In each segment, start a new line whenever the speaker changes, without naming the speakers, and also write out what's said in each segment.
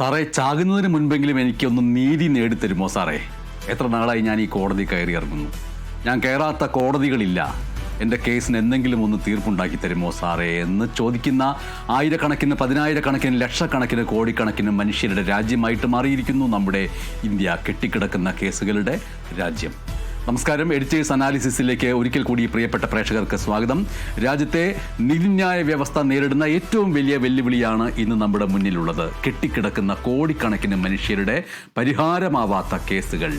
സാറേ ചാകുന്നതിന് മുൻപെങ്കിലും എനിക്കൊന്ന് നീതി നേടിത്തരുമോ സാറേ? എത്ര നാളായി ഞാൻ ഈ കോടതി കയറി ഇറങ്ങുന്നു. ഞാൻ കയറാത്ത കോടതികളില്ല. എന്റെ കേസിന് എന്തെങ്കിലും ഒന്ന് തീർപ്പുണ്ടാക്കി തരുമോ സാറേ എന്ന് ചോദിക്കുന്ന ആയിരക്കണക്കിന് പതിനായിരക്കണക്കിന് ലക്ഷക്കണക്കിന് കോടിക്കണക്കിന് മനുഷ്യരുടെ രാജ്യമായിട്ട് മാറിയിരിക്കുന്നു നമ്മുടെ ഇന്ത്യ കെട്ടിക്കിടക്കുന്ന കേസുകളുടെ രാജ്യം. നമസ്കാരം. എഡിറ്റേഴ്സ് അനാലിസിസിലേക്ക് ഒരിക്കൽ കൂടി പ്രിയപ്പെട്ട പ്രേക്ഷകർക്ക് സ്വാഗതം. രാജ്യത്തെ നീതിന്യായ വ്യവസ്ഥ നേരിടുന്ന ഏറ്റവും വലിയ വെല്ലുവിളിയാണ് ഇന്ന് നമ്മുടെ മുന്നിലുള്ളത്. കെട്ടിക്കിടക്കുന്ന കോടിക്കണക്കിന് മനുഷ്യരുടെ പരിഹാരമാവാത്ത കേസുകൾ.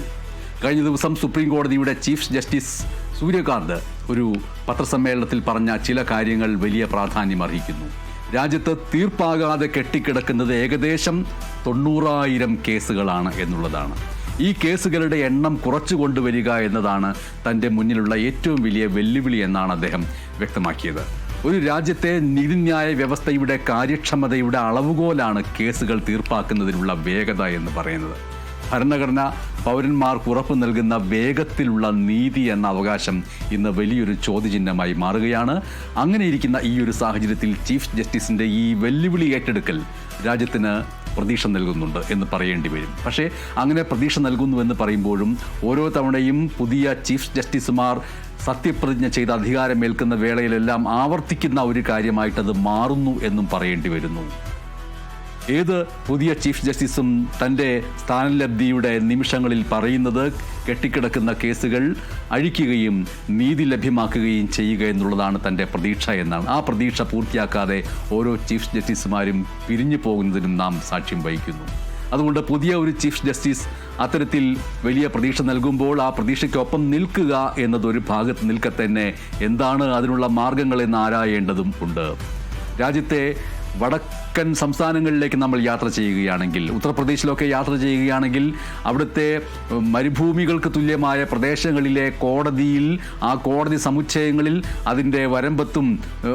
കഴിഞ്ഞ ദിവസം സുപ്രീം കോടതിയുടെ ചീഫ് ജസ്റ്റിസ് സൂര്യകാന്ത് ഒരു പത്രസമ്മേളനത്തിൽ പറഞ്ഞ ചില കാര്യങ്ങൾ വലിയ പ്രാധാന്യം അർഹിക്കുന്നു. രാജ്യത്ത് തീർപ്പാകാതെ കെട്ടിക്കിടക്കുന്നത് ഏകദേശം തൊണ്ണൂറായിരം കേസുകളാണ് എന്നുള്ളതാണ്. ഈ കേസുകളുടെ എണ്ണം കുറച്ചു കൊണ്ടുവരിക എന്നതാണ് തന്റെ മുന്നിലുള്ള ഏറ്റവും വലിയ വെല്ലുവിളി എന്നാണ് അദ്ദേഹം വ്യക്തമാക്കിയത്. ഒരു രാജ്യത്തെ നീതിന്യായ വ്യവസ്ഥയുടെ കാര്യക്ഷമതയുടെ അളവുകോലാണ് കേസുകൾ തീർപ്പാക്കുന്നതിനുള്ള വേഗത എന്ന് പറയുന്നത്. ഭരണഘടന പൗരന്മാർക്ക് ഉറപ്പ് നൽകുന്ന വേഗത്തിലുള്ള നീതി എന്ന അവകാശം ഇന്ന് വലിയൊരു ചോദ്യചിഹ്നമായി മാറുകയാണ്. അങ്ങനെയിരിക്കുന്ന ഈ ഒരു സാഹചര്യത്തിൽ ചീഫ് ജസ്റ്റിസിന്റെ ഈ വെല്ലുവിളി ഏറ്റെടുക്കൽ രാജ്യത്തിന് പ്രതീക്ഷ നൽകുന്നുണ്ട് എന്ന് പറയേണ്ടി വരും. പക്ഷേ അങ്ങനെ പ്രതീക്ഷ നൽകുന്നുവെന്ന് പറയുമ്പോഴും ഓരോ തവണയും പുതിയ ചീഫ് ജസ്റ്റിസുമാർ സത്യപ്രതിജ്ഞ ചെയ്ത് അധികാരമേൽക്കുന്ന വേളയിലെല്ലാം ആവർത്തിക്കുന്ന ഒരു കാര്യമായിട്ടത് മാറുന്നു എന്നും പറയേണ്ടി വരുന്നു. ഏത് പുതിയ ചീഫ് ജസ്റ്റിസും തന്റെ സ്ഥാനലബ്ധിയുടെ നിമിഷങ്ങളിൽ പറയുന്നത് കെട്ടിക്കിടക്കുന്ന കേസുകൾ അഴിക്കുകയും നീതി ലഭ്യമാക്കുകയും ചെയ്യുക എന്നുള്ളതാണ് തന്റെ പ്രതീക്ഷ എന്നാണ്. ആ പ്രതീക്ഷ പൂർത്തിയാക്കാതെ ഓരോ ചീഫ് ജസ്റ്റിസുമാരും പിരിഞ്ഞു പോകുന്നതിനും നാം സാക്ഷ്യം വഹിക്കുന്നു. അതുകൊണ്ട് പുതിയ ഒരു ചീഫ് ജസ്റ്റിസ് അത്തരത്തിൽ വലിയ പ്രതീക്ഷ നൽകുമ്പോൾ ആ പ്രതീക്ഷയ്ക്കൊപ്പം നിൽക്കുക എന്നതൊരു ഭാഗത്ത് നിൽക്കെ തന്നെ എന്താണ് അതിനുള്ള മാർഗങ്ങൾ എന്ന് ആരായേണ്ടതും ഉണ്ട്. രാജ്യത്തെ വടക്കൻ സംസ്ഥാനങ്ങളിലേക്ക് നമ്മൾ യാത്ര ചെയ്യുകയാണെങ്കിൽ ഉത്തർപ്രദേശിലൊക്കെ യാത്ര ചെയ്യുകയാണെങ്കിൽ അവിടുത്തെ മരുഭൂമികൾക്ക് തുല്യമായ പ്രദേശങ്ങളിലെ കോടതിയിൽ ആ കോടതി സമുച്ചയങ്ങളിൽ അതിന്റെ വരമ്പത്തും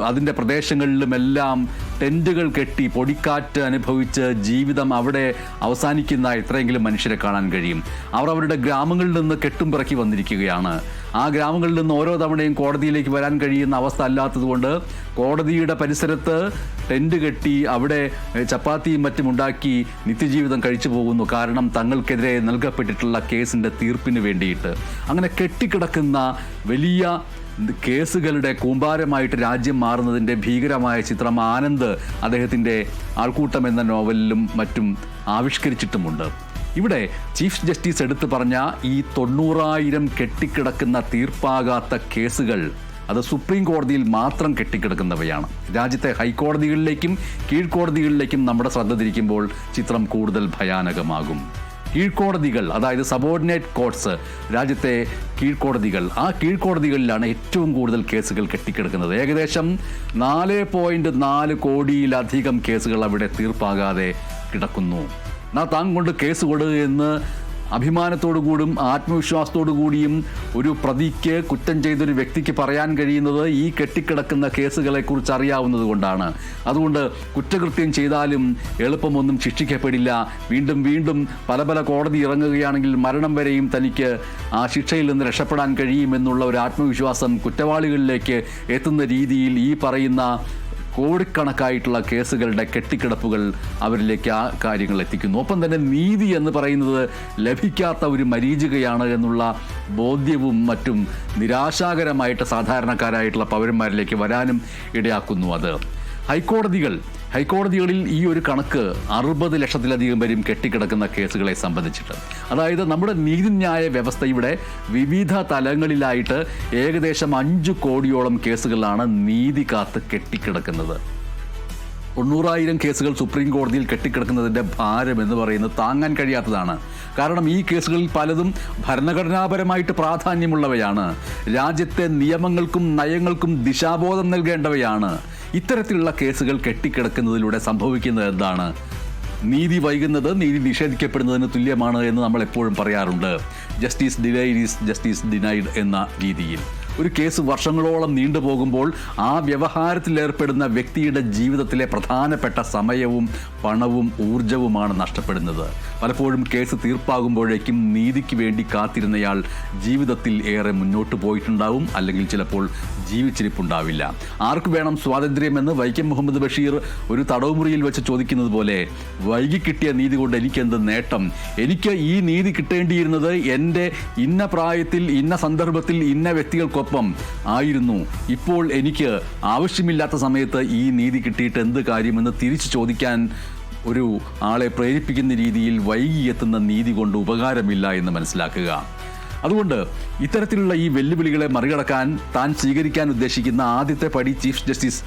അതിന്റെ പ്രദേശങ്ങളിലുമെല്ലാം ടെന്റുകൾ കെട്ടി പൊടിക്കാറ്റ് അനുഭവിച്ച് ജീവിതം അവിടെ അവസാനിക്കുന്ന എത്രയെങ്കിലും മനുഷ്യരെ കാണാൻ കഴിയും. അവർ അവരുടെ ഗ്രാമങ്ങളിൽ നിന്ന് കെട്ടും പിറക്കി വന്നിരിക്കുകയാണ്. ആ ഗ്രാമങ്ങളിൽ നിന്ന് ഓരോ തവണയും കോടതിയിലേക്ക് വരാൻ കഴിയുന്ന അവസ്ഥ അല്ലാത്തതുകൊണ്ട് കോടതിയുടെ പരിസരത്ത് ടെന്റ് കെട്ടി അവിടെ ചപ്പാത്തിയും മറ്റും ഉണ്ടാക്കി നിത്യജീവിതം കഴിച്ചു പോകുന്നു. കാരണം തങ്ങൾക്കെതിരെ നൽകപ്പെട്ടിട്ടുള്ള കേസിന്റെ തീർപ്പിന് വേണ്ടിയിട്ട്. അങ്ങനെ കെട്ടിക്കിടക്കുന്ന വലിയ കേസുകളുടെ കൂമ്പാരമായിട്ട് രാജ്യം മാറുന്നതിന്റെ ഭീകരമായ ചിത്രം ആനന്ദ് അദ്ദേഹത്തിന്റെ ആൾക്കൂട്ടം എന്ന നോവലിലും മറ്റും ആവിഷ്കരിച്ചിട്ടുമുണ്ട്. ഇവിടെ ചീഫ് ജസ്റ്റിസ് എടുത്തു പറഞ്ഞ ഈ തൊണ്ണൂറായിരം കെട്ടിക്കിടക്കുന്ന തീർപ്പാകാത്ത കേസുകൾ അത് സുപ്രീം കോടതിയിൽ മാത്രം കെട്ടിക്കിടക്കുന്നവയാണ്. രാജ്യത്തെ ഹൈക്കോടതികളിലേക്കും കീഴ്ക്കോടതികളിലേക്കും നമ്മുടെ ശ്രദ്ധ തിരിക്കുമ്പോൾ ചിത്രം കൂടുതൽ ഭയാനകമാകും. കീഴ്ക്കോടതികൾ അതായത് സബോർഡിനേറ്റ് കോർട്സ് രാജ്യത്തെ കീഴ്ക്കോടതികൾ. ആ കീഴ്ക്കോടതികളിലാണ് ഏറ്റവും കൂടുതൽ കേസുകൾ കെട്ടിക്കിടക്കുന്നത്. ഏകദേശം നാല് പോയിന്റ് നാല് കോടിയിലധികം കേസുകൾ അവിടെ തീർപ്പാകാതെ കിടക്കുന്നു. നാ താൻ കൊണ്ട് കേസ് കൊടു എന്ന് അഭിമാനത്തോടു കൂടും ആത്മവിശ്വാസത്തോടു കൂടിയും ഒരു പ്രതിക്ക് കുറ്റം ചെയ്തൊരു വ്യക്തിക്ക് പറയാൻ കഴിയുന്നത് ഈ കെട്ടിക്കിടക്കുന്ന കേസുകളെക്കുറിച്ച് അറിയാവുന്നത് കൊണ്ടാണ്. അതുകൊണ്ട് കുറ്റകൃത്യം ചെയ്താലും എളുപ്പമൊന്നും ശിക്ഷിക്കപ്പെടില്ല. വീണ്ടും വീണ്ടും പല പല കോടതി ഇറങ്ങുകയാണെങ്കിൽ മരണം വരെയും തനിക്ക് ആ ശിക്ഷയിൽ നിന്ന് രക്ഷപ്പെടാൻ കഴിയുമെന്നുള്ള ഒരു ആത്മവിശ്വാസം കുറ്റവാളികളിലേക്ക് എത്തുന്ന രീതിയിൽ ഈ പറയുന്ന കോടിക്കണക്കായിട്ടുള്ള കേസുകളുടെ കെട്ടിക്കിടപ്പുകൾ അവരിലേക്ക് ആ കാര്യങ്ങൾ എത്തിക്കുന്നു. ഒപ്പം തന്നെ നീതി എന്ന് പറയുന്നത് ലഭിക്കാത്ത ഒരു മരീചികയാണ് എന്നുള്ള ബോധ്യവും മറ്റും നിരാശാകരമായിട്ട് സാധാരണക്കാരായിട്ടുള്ള പൗരന്മാരിലേക്ക് വരാനും ഇടയാക്കുന്നു അത്. ഹൈക്കോടതികൾ ഹൈക്കോടതികളിൽ ഈ ഒരു കണക്ക് അറുപത് ലക്ഷത്തിലധികം പേരും കെട്ടിക്കിടക്കുന്ന കേസുകളെ സംബന്ധിച്ചിട്ട്. അതായത് നമ്മുടെ നീതിന്യായ വ്യവസ്ഥ ഇവിടെ വിവിധ തലങ്ങളിലായിട്ട് ഏകദേശം അഞ്ച് കോടിയോളം കേസുകളാണ് നീതി കാത്ത് കെട്ടിക്കിടക്കുന്നത്. തൊണ്ണൂറായിരം കേസുകൾ സുപ്രീം കോടതിയിൽ കെട്ടിക്കിടക്കുന്നതിന്റെ ഭാരം എന്ന് പറയുന്നത് താങ്ങാൻ കഴിയാത്തതാണ്. കാരണം ഈ കേസുകളിൽ പലതും ഭരണഘടനാപരമായിട്ട് പ്രാധാന്യമുള്ളവയാണ്. രാജ്യത്തെ നിയമങ്ങൾക്കും നയങ്ങൾക്കും ദിശാബോധം നൽകേണ്ടവയാണ്. ഇത്തരത്തിലുള്ള കേസുകൾ കെട്ടിക്കിടക്കുന്നതിലൂടെ സംഭവിക്കുന്നത് എന്താണ്? നീതി വൈകുന്നത് നീതി നിഷേധിക്കപ്പെടുന്നതിന് തുല്യമാണ് എന്ന് നമ്മൾ എപ്പോഴും പറയാറുണ്ട്. Justice denied is justice denied എന്ന രീതിയിൽ. ഒരു കേസ് വർഷങ്ങളോളം നീണ്ടുപോകുമ്പോൾ ആ വ്യവഹാരത്തിൽ ഏർപ്പെടുന്ന വ്യക്തിയുടെ ജീവിതത്തിലെ പ്രധാനപ്പെട്ട സമയവും പണവും ഊർജവുമാണ് നഷ്ടപ്പെടുന്നത്. പലപ്പോഴും കേസ് തീർപ്പാകുമ്പോഴേക്കും നീതിക്ക് വേണ്ടി കാത്തിരുന്നയാൾ ജീവിതത്തിൽ ഏറെ മുന്നോട്ട് പോയിട്ടുണ്ടാവും അല്ലെങ്കിൽ ചിലപ്പോൾ ജീവിച്ചിരിപ്പുണ്ടാവില്ല. ആർക്ക് വേണം സ്വാതന്ത്ര്യമെന്ന് വൈക്കം മുഹമ്മദ് ബഷീർ ഒരു തടവുമുറിയിൽ വെച്ച് ചോദിക്കുന്നത് പോലെ വൈകി കിട്ടിയ നീതി കൊണ്ട് എനിക്കെന്ത് നേട്ടം? എനിക്ക് ഈ നീതി കിട്ടേണ്ടിയിരുന്നത് എന്റെ ഇന്ന പ്രായത്തിൽ ഇന്ന സന്ദർഭത്തിൽ ഇന്ന വ്യക്തികൾക്കൊപ്പം ആയിരുന്നു. ഇപ്പോൾ എനിക്ക് ആവശ്യമില്ലാത്ത സമയത്ത് ഈ നീതി കിട്ടിയിട്ട് എന്ത് കാര്യമെന്ന് തിരിച്ചു ചോദിക്കാൻ ഒരു ആളെ പ്രേരിപ്പിക്കുന്ന രീതിയിൽ വൈകി എത്തുന്ന നീതി കൊണ്ട് ഉപകാരമില്ല എന്ന് മനസ്സിലാക്കുക. അതുകൊണ്ട് ഇത്തരത്തിലുള്ള ഈ വെല്ലുവിളികളെ മറികടക്കാൻ താൻ സ്വീകരിക്കാൻ ഉദ്ദേശിക്കുന്ന ആദ്യത്തെ പടി ചീഫ് ജസ്റ്റിസ്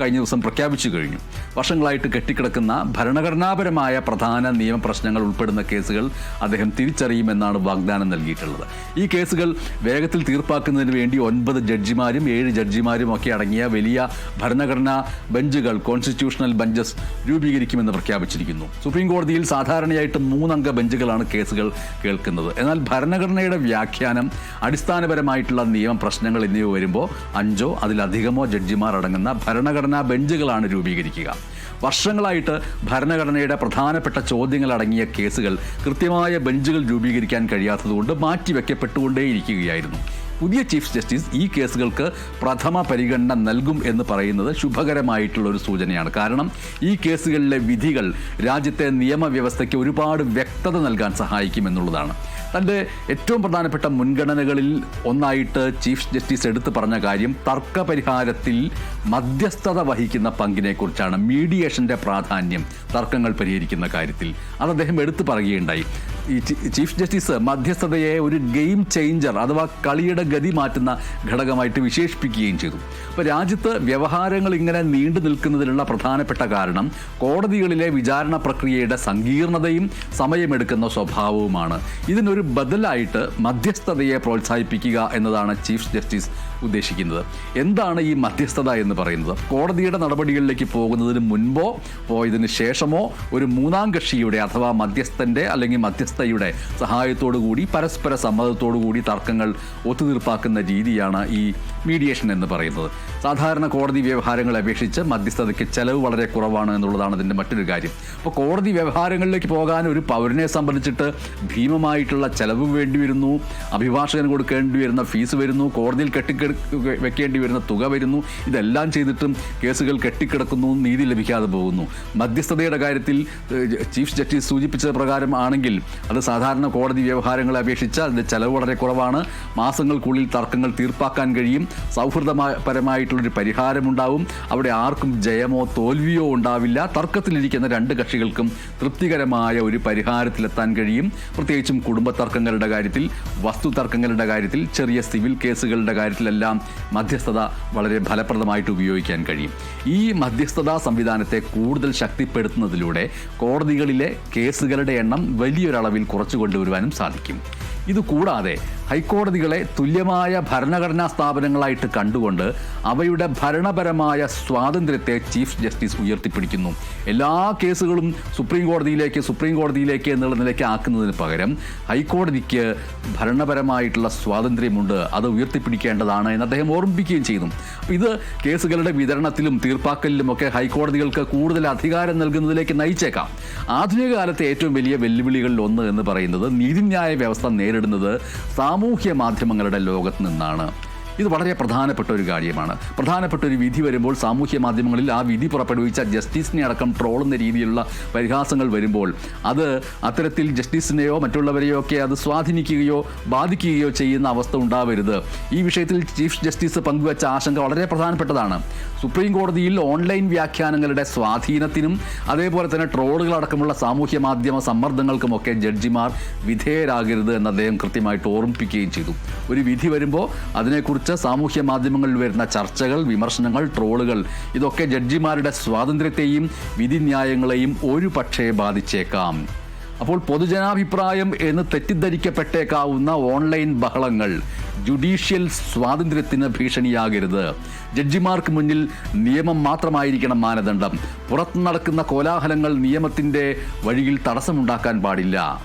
കഴിഞ്ഞ ദിവസം പ്രഖ്യാപിച്ചു കഴിഞ്ഞു. വർഷങ്ങളായിട്ട് കെട്ടിക്കിടക്കുന്ന ഭരണഘടനാപരമായ പ്രധാന നിയമപ്രശ്നങ്ങൾ ഉൾപ്പെടുന്ന കേസുകൾ അദ്ദേഹം തിരിച്ചറിയുമെന്നാണ് വാഗ്ദാനം നൽകിയിട്ടുള്ളത്. ഈ കേസുകൾ വേഗത്തിൽ തീർപ്പാക്കുന്നതിന് വേണ്ടി ഒൻപത് ജഡ്ജിമാരും ഏഴ് ജഡ്ജിമാരും ഒക്കെ അടങ്ങിയ വലിയ ഭരണഘടനാ ബെഞ്ചുകൾ കോൺസ്റ്റിറ്റ്യൂഷണൽ ബെഞ്ചസ് രൂപീകരിക്കുമെന്ന് പ്രഖ്യാപിച്ചിരിക്കുന്നു. സുപ്രീം കോടതിയിൽ സാധാരണയായിട്ട് മൂന്നംഗ ബെഞ്ചുകളാണ് കേസുകൾ കേൾക്കുന്നത്. എന്നാൽ ഭരണഘടനയുടെ വ്യാഖ്യാനം അടിസ്ഥാനപരമായിട്ടുള്ള നിയമപ്രശ്നങ്ങൾ എന്നിവ വരുമ്പോൾ അഞ്ചോ അതിലധികമോ ജഡ്ജിമാർ അടങ്ങുന്ന ഭരണഘടനാ ബെഞ്ചുകളാണ് രൂപീകരിക്കുക. വർഷങ്ങളായിട്ട് ഭരണഘടനയുടെ പ്രധാനപ്പെട്ട ചോദ്യങ്ങളടങ്ങിയ കേസുകൾ കൃത്യമായ ബെഞ്ചുകൾ രൂപീകരിക്കാൻ കഴിയാത്തതുകൊണ്ട് മാറ്റിവെക്കപ്പെട്ടുകൊണ്ടേയിരിക്കുകയായിരുന്നു. പുതിയ ചീഫ് ജസ്റ്റിസ് ഈ കേസുകൾക്ക് പ്രഥമ പരിഗണന നൽകും എന്ന് പറയുന്നത് ശുഭകരമായിട്ടുള്ള ഒരു സൂചനയാണ്. കാരണം ഈ കേസുകളിലെ വിധികൾ രാജ്യത്തെ നിയമവ്യവസ്ഥയ്ക്ക് ഒരുപാട് വ്യക്തത നൽകാൻ സഹായിക്കും എന്നുള്ളതാണ് തന്റെ ഏറ്റവും പ്രധാനപ്പെട്ട മുൻഗണനകളിൽ ഒന്നായിട്ട് ചീഫ് ജസ്റ്റിസ് എടുത്തു പറഞ്ഞ കാര്യം തർക്കപരിഹാരത്തിൽ മധ്യസ്ഥത വഹിക്കുന്ന പങ്കിനെക്കുറിച്ചാണ് മീഡിയേഷന്റെ പ്രാധാന്യം തർക്കങ്ങൾ പരിഹരിക്കുന്ന കാര്യത്തിൽ. അത് അദ്ദേഹം എടുത്തു പറയുകയുണ്ടായി. ഈ ചീഫ് ജസ്റ്റിസ് മധ്യസ്ഥതയെ ഒരു ഗെയിം ചേഞ്ചർ അഥവാ കളിയുടെ ഗതി മാറ്റുന്ന ഘടകമായിട്ട് വിശേഷിപ്പിക്കുകയും ചെയ്തു. അപ്പോൾ രാജ്യത്ത് വ്യവഹാരങ്ങൾ ഇങ്ങനെ നീണ്ടു നിൽക്കുന്നതിനുള്ള പ്രധാനപ്പെട്ട കാരണം കോടതികളിലെ വിചാരണ പ്രക്രിയയുടെ സങ്കീർണതയും സമയമെടുക്കുന്ന സ്വഭാവവുമാണ്. ഇതിനൊരു ബദലായിട്ട് മധ്യസ്ഥതയെ പ്രോത്സാഹിപ്പിക്കുക എന്നതാണ് ചീഫ് ജസ്റ്റിസ് ഉദ്ദേശിക്കുന്നത്. എന്താണ് ഈ മധ്യസ്ഥത എന്ന് പറയുന്നത്? കോടതിയുടെ നടപടികളിലേക്ക് പോകുന്നതിന് മുൻപോ പോയതിന് ശേഷമോ ഒരു മൂന്നാം കക്ഷിയുടെ അഥവാ മധ്യസ്ഥന്റെ അല്ലെങ്കിൽ മധ്യസ്ഥയുടെ സഹായത്തോടു കൂടി പരസ്പര സമ്മതത്തോടു കൂടി തർക്കങ്ങൾ ഒത്തുതീർപ്പാക്കുന്ന രീതിയാണ് ഈ മീഡിയേഷൻ എന്ന് പറയുന്നത്. സാധാരണ കോടതി വ്യവഹാരങ്ങളെ അപേക്ഷിച്ച് മധ്യസ്ഥതയ്ക്ക് ചെലവ് വളരെ കുറവാണ് എന്നുള്ളതാണ് ഇതിന്റെ മറ്റൊരു കാര്യം. അപ്പോൾ കോടതി വ്യവഹാരങ്ങളിലേക്ക് പോകാൻ ഒരു പൗരനെ സംബന്ധിച്ചിട്ട് ഭീമമായിട്ടുള്ള ചെലവ് വേണ്ടി വരുന്നു. അഭിഭാഷകന് കൊടുക്കേണ്ടി വരുന്ന ഫീസ് വരുന്നു. കോടതിയിൽ കെട്ടിക്കിട വെക്കേണ്ടി വരുന്ന തുക വരുന്നു. ഇതെല്ലാം ചെയ്തിട്ടും കേസുകൾ കെട്ടിക്കിടക്കുന്നു. നീതി ലഭിക്കാതെ പോകുന്നു. മധ്യസ്ഥതയുടെ കാര്യത്തിൽ ചീഫ് ജസ്റ്റിസ് സൂചിപ്പിച്ച പ്രകാരം ആണെങ്കിൽ അത് സാധാരണ കോടതി വ്യവഹാരങ്ങളെ അപേക്ഷിച്ച് അതിന്റെ ചെലവ് വളരെ കുറവാണ്. മാസങ്ങൾക്കുള്ളിൽ തർക്കങ്ങൾ തീർപ്പാക്കാൻ കഴിയും. സൗഹൃദപരമായിട്ടുള്ളൊരു പരിഹാരമുണ്ടാവും. അവിടെ ആർക്കും ജയമോ തോൽവിയോ ഉണ്ടാവില്ല. തർക്കത്തിലിരിക്കുന്ന രണ്ട് കക്ഷികൾക്കും തൃപ്തികരമായ ഒരു പരിഹാരത്തിലെത്താൻ കഴിയും. പ്രത്യേകിച്ചും കുടുംബ തർക്കങ്ങളുടെ കാര്യത്തിൽ വസ്തു തർക്കങ്ങളുടെ കാര്യത്തിൽ ചെറിയ സിവിൽ കേസുകളുടെ കാര്യത്തിലെല്ലാം മധ്യസ്ഥത വളരെ ഫലപ്രദമായിട്ട് ഉപയോഗിക്കാൻ കഴിയും. ഈ മധ്യസ്ഥതാ സംവിധാനത്തെ കൂടുതൽ ശക്തിപ്പെടുത്തുന്നതിലൂടെ കോടതികളിലെ കേസുകളുടെ എണ്ണം വലിയൊരളവിൽ കുറച്ചു കൊണ്ടുവരുവാനും സാധിക്കും. ഇതുകൂടാതെ ഹൈക്കോടതികളെ തുല്യമായ ഭരണഘടനാ സ്ഥാപനങ്ങളായിട്ട് കണ്ടുകൊണ്ട് അവയുടെ ഭരണപരമായ സ്വാതന്ത്ര്യത്തെ ചീഫ് ജസ്റ്റിസ് ഉയർത്തിപ്പിടിക്കുന്നു. എല്ലാ കേസുകളും സുപ്രീം കോടതിയിലേക്ക് സുപ്രീം കോടതിയിലേക്ക് എന്നുള്ള നിലയ്ക്ക് ആക്കുന്നതിന് പകരം ഹൈക്കോടതിക്ക് ഭരണപരമായിട്ടുള്ള സ്വാതന്ത്ര്യമുണ്ട്. അത് ഉയർത്തിപ്പിടിക്കേണ്ടതാണ് എന്ന് അദ്ദേഹം ഓർമ്മിപ്പിക്കുകയും ചെയ്തു ഇത് കേസുകളുടെ വിതരണത്തിലും തീർപ്പാക്കലിലുമൊക്കെ ഹൈക്കോടതികൾക്ക് കൂടുതൽ അധികാരം നൽകുന്നതിലേക്ക് നയിച്ചേക്കാം. ആധുനിക കാലത്തെ ഏറ്റവും വലിയ വെല്ലുവിളികളിൽ ഒന്ന് എന്ന് പറയുന്നത് നീതിന്യായ വ്യവസ്ഥ നേരിടുന്നത് സാമൂഹ്യ മാധ്യമങ്ങളുടെ ലോകത്ത് നിന്നാണ് ഇത് വളരെ പ്രധാനപ്പെട്ട ഒരു കാര്യമാണ്. പ്രധാനപ്പെട്ട ഒരു വിധി വരുമ്പോൾ സാമൂഹ്യ മാധ്യമങ്ങളിൽ ആ വിധി പുറപ്പെടുവിച്ച ജസ്റ്റിസിനെ അടക്കം ട്രോളുന്ന രീതിയിലുള്ള പരിഹാസങ്ങൾ വരുമ്പോൾ അത് അത്തരത്തിൽ ജസ്റ്റിസിനെയോ മറ്റുള്ളവരെയോ ഒക്കെ അത് സ്വാധീനിക്കുകയോ ബാധിക്കുകയോ ചെയ്യുന്ന അവസ്ഥ ഉണ്ടാവരുത്. ഈ വിഷയത്തിൽ ചീഫ് ജസ്റ്റിസ് പങ്കുവച്ച ആശങ്ക വളരെ പ്രധാനപ്പെട്ടതാണ്. സുപ്രീം കോടതിയിൽ ഓൺലൈൻ വ്യാഖ്യാനങ്ങളുടെ സ്വാധീനത്തിനും അതേപോലെ തന്നെ ട്രോളുകളടക്കമുള്ള സാമൂഹ്യ മാധ്യമ സമ്മർദ്ദങ്ങൾക്കുമൊക്കെ ജഡ്ജിമാർ വിധേയരാകരുത് എന്ന് അദ്ദേഹം കൃത്യമായിട്ട് ഓർമ്മിപ്പിക്കുകയും ചെയ്തു. ഒരു വിധി വരുമ്പോൾ അതിനെക്കുറിച്ച് സാമൂഹ്യ മാധ്യമങ്ങളിൽ വരുന്ന ചർച്ചകൾ വിമർശനങ്ങൾ ട്രോളുകൾ ഇതൊക്കെ ജഡ്ജിമാരുടെ സ്വാതന്ത്ര്യത്തെയും വിധിന്യായങ്ങളെയും ഒരു പക്ഷേ ബാധിച്ചേക്കാം. അപ്പോൾ പൊതുജനാഭിപ്രായം എന്ന് തെറ്റിദ്ധരിക്കപ്പെട്ടേക്കാവുന്ന ഓൺലൈൻ ബഹളങ്ങൾ ജുഡീഷ്യൽ സ്വാതന്ത്ര്യത്തിന് ഭീഷണിയാകരുത്. ജഡ്ജിമാർക്ക് മുന്നിൽ നിയമം മാത്രമായിരിക്കണം മാനദണ്ഡം. പുറത്തു നടക്കുന്ന കോലാഹലങ്ങൾ നിയമത്തിന്റെ വഴിയിൽ തടസ്സമുണ്ടാക്കാൻ പാടില്ല.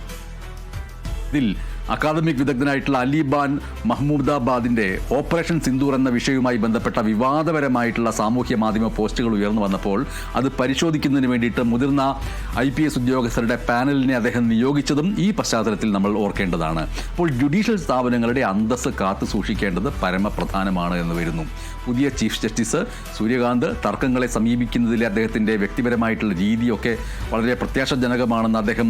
ഇതിൽ അക്കാദമിക് വിദഗ്ധനായിട്ടുള്ള അലിബാൻ മഹ്മൂദാബാദിന്റെ ഓപ്പറേഷൻ സിന്ദൂർ എന്ന വിഷയവുമായി ബന്ധപ്പെട്ട വിവാദപരമായിട്ടുള്ള സാമൂഹ്യ മാധ്യമ പോസ്റ്റുകൾ ഉയർന്നു വന്നപ്പോൾ അത് പരിശോധിക്കുന്നതിന് വേണ്ടിയിട്ട് മുതിർന്ന ഐ പി എസ് ഉദ്യോഗസ്ഥരുടെ പാനലിനെ അദ്ദേഹം നിയോഗിച്ചതും ഈ പശ്ചാത്തലത്തിൽ നമ്മൾ ഓർക്കേണ്ടതാണ്. അപ്പോൾ ജുഡീഷ്യൽ സ്ഥാപനങ്ങളുടെ അന്തസ്സ് കാത്തു സൂക്ഷിക്കേണ്ടത് പരമപ്രധാനമാണ് എന്ന് വരുന്നു. പുതിയ ചീഫ് ജസ്റ്റിസ് സൂര്യകാന്ത് തർക്കങ്ങളെ സമീപിക്കുന്നതിലെ അദ്ദേഹത്തിന്റെ വ്യക്തിപരമായിട്ടുള്ള രീതിയൊക്കെ വളരെ പ്രത്യാശജനകമാണെന്ന് അദ്ദേഹം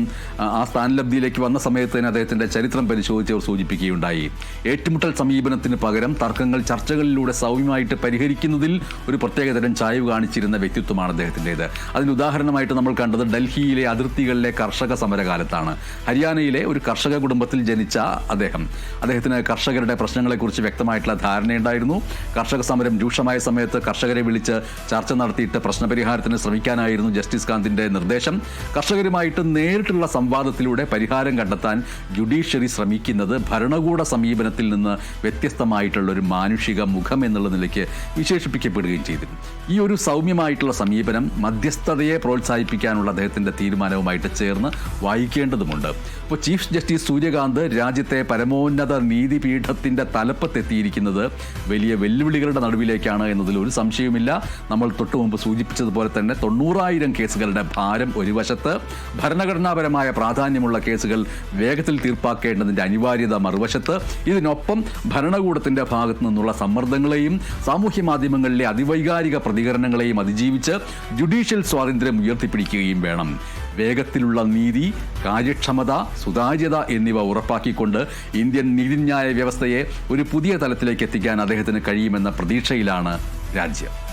ആ സ്ഥാനലബ്ധിയിലേക്ക് വന്ന സമയത്ത് തന്നെ അദ്ദേഹത്തിന്റെ ചരിത്രം പരിശോധിച്ചവർ സൂചിപ്പിക്കുകയുണ്ടായി. ഏറ്റുമുട്ടൽ സമീപനത്തിന് പകരം തർക്കങ്ങൾ ചർച്ചകളിലൂടെ സൗമ്യമായിട്ട് പരിഹരിക്കുന്നതിൽ ഒരു പ്രത്യേകതരം ചായവ് കാണിച്ചിരുന്ന വ്യക്തിത്വമാണ് അദ്ദേഹത്തിന്റെത്. അതിന് ഉദാഹരണമായിട്ട് നമ്മൾ കണ്ടത് ഡൽഹിയിലെ അതിർത്തികളിലെ കർഷക സമരകാലത്താണ്. ഹരിയാനയിലെ ഒരു കർഷക കുടുംബത്തിൽ ജനിച്ച അദ്ദേഹം. അദ്ദേഹത്തിന് കർഷകരുടെ പ്രശ്നങ്ങളെക്കുറിച്ച് വ്യക്തമായിട്ടുള്ള ധാരണയുണ്ടായിരുന്നു. കർഷക സമരം രൂക്ഷമായ സമയത്ത് കർഷകരെ വിളിച്ച് ചർച്ച നടത്തിയിട്ട് പ്രശ്നപരിഹാരത്തിന് ശ്രമിക്കാനായിരുന്നു ജസ്റ്റിസ് കാന്തിന്റെ നിർദ്ദേശം. കർഷകരുമായിട്ട് നേരിട്ടുള്ള സംവാദത്തിലൂടെ പരിഹാരം കണ്ടെത്താൻ ജുഡീഷ്യറി ശ്രമിക്കുന്നത് ഭരണകൂട സമീപനത്തിൽ നിന്ന് വ്യത്യസ്തമായിട്ടുള്ള ഒരു മാനുഷിക മുഖം എന്നുള്ള നിലയ്ക്ക് വിശേഷിപ്പിക്കപ്പെടുകയും ചെയ്തിരുന്നു. ഈ ഒരു സൗമ്യമായിട്ടുള്ള സമീപനം മധ്യസ്ഥതയെ പ്രോത്സാഹിപ്പിക്കാനുള്ള അദ്ദേഹത്തിന്റെ തീരുമാനവുമായിട്ട് ചേർന്ന് വായിക്കേണ്ടതുമുണ്ട്. ഇപ്പോൾ ചീഫ് ജസ്റ്റിസ് സൂര്യകാന്ത് രാജ്യത്തെ പരമോന്നത നീതിപീഠത്തിന്റെ തലപ്പത്തെത്തിയിരിക്കുന്നത് വലിയ വെല്ലുവിളികളുടെ നടുവിലേക്കാണ് എന്നതിൽ ഒരു സംശയവുമില്ല. നമ്മൾ തൊട്ടു മുമ്പ് സൂചിപ്പിച്ചതുപോലെ തന്നെ തൊണ്ണൂറായിരം കേസുകളുടെ ഭാരം ഒരു വശത്ത് ഭരണഘടനാപരമായ പ്രാധാന്യമുള്ള കേസുകൾ വേഗത്തിൽ തീർപ്പാക്കേണ്ടതിന്റെ അനിവാര്യത മറുവശത്ത് ഇതിനൊപ്പം ഭരണകൂടത്തിന്റെ ഭാഗത്തു നിന്നുള്ള സമ്മർദ്ദങ്ങളെയും സാമൂഹ്യ മാധ്യമങ്ങളിലെ അതിവൈകാരിക പ്രതികരണങ്ങളെയും അതിജീവിച്ച് ജുഡീഷ്യൽ സ്വാതന്ത്ര്യം ഉയർത്തിപ്പിടിക്കുകയും വേണം. വേഗത്തിലുള്ള നീതി കാര്യക്ഷമത സുതാര്യത എന്നിവ ഉറപ്പാക്കിക്കൊണ്ട് ഇന്ത്യൻ നീതിന്യായ വ്യവസ്ഥയെ ഒരു പുതിയ തലത്തിലേക്ക് എത്തിക്കാൻ അദ്ദേഹത്തിന് കഴിയുമെന്ന പ്രതീക്ഷയിലാണ് രാജ്യം.